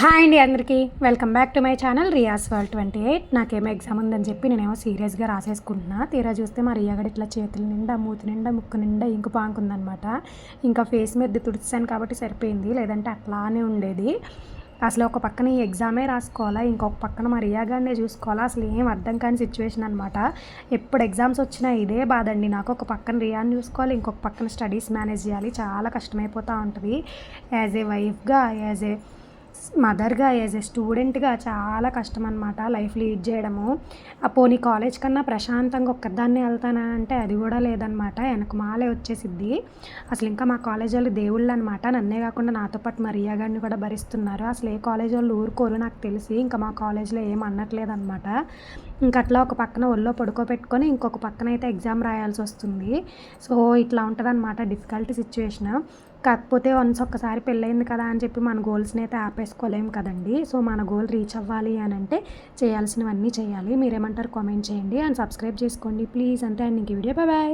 Hi అండి అందరికీ. Welcome back to my channel Riya's world twenty eight. నాకేమో exam ఉందని చెప్పి నేనేమో సీరియస్గా రాసేసుకుంటున్నా. తీరా చూస్తే మా రియాగడ ఇట్లా చేతుల నిండా మూతి నిండా ముక్కు నిండా ఇంకు పాంకుందనమాట. ఇంకా ఫేస్ మీద తుడిచాను కాబట్టి సరిపోయింది. లేదంటే అట్లానే ఉండేది. అసలు ఒక పక్కన ఈ ఎగ్జామే రాసుకోవాలా ఇంకొక పక్కన మా రియాగానే చూసుకోవాలా? అసలు ఏం అర్థం కాని సిచ్యువేషన్ అనమాట. ఎప్పుడు ఎగ్జామ్స్ వచ్చినా ఇదే బాధ అండి నాకు. ఒక పక్కన రియాని చూసుకోవాలి ఇంకొక పక్కన స్టడీస్ మేనేజ్ చేయాలి. చాలా కష్టమైపోతూ ఉంటుంది. యాజ్ ఏ వైఫ్గా యాజ్ ఏ మదర్గా యాజ్ ఎ స్టూడెంట్గా చాలా కష్టం అనమాట లైఫ్ లీడ్ చేయడము. ఆ పోనీ కాలేజ్ కన్నా ప్రశాంతంగా ఒక్కదాన్ని వెళ్తానంటే అది కూడా లేదనమాట వెనక మాలే వచ్చేసిద్ది. అసలు ఇంకా మా కాలేజ్ వాళ్ళు దేవుళ్ళు అనమాట నన్నే కాకుండా నాతో పాటు మా రియా గారిని కూడా భరిస్తున్నారు. అసలు ఏ కాలేజ్ వాళ్ళు ఊరుకోరు నాకు తెలిసి. ఇంకా మా కాలేజ్లో ఏం అనట్లేదు అనమాట ఇంక అట్లా ఒక పక్కన ఒళ్ళో పడుకోబెట్టుకొని ఇంకొక పక్కన అయితే ఎగ్జామ్ రాయాల్సి వస్తుంది. సో ఇట్లా ఉంటుంది అనమాట డిఫికల్ట్ సిచ్యువేషన్. కాకపోతే వన్స్ ఒక్కసారి పెళ్ళయింది కదా అని చెప్పి మన గోల్స్ని అయితే ఆపేసుకోలేము కదండి. సో మన గోల్ రీచ్ అవ్వాలి అని అంటే చేయాల్సినవన్నీ చేయాలి. మీరేమంటారు కామెంట్ చేయండి. అండ్ సబ్స్క్రైబ్ చేసుకోండి. ప్లీజ్ అంతే అండ్. ఇంక వీడియో. బాయ్.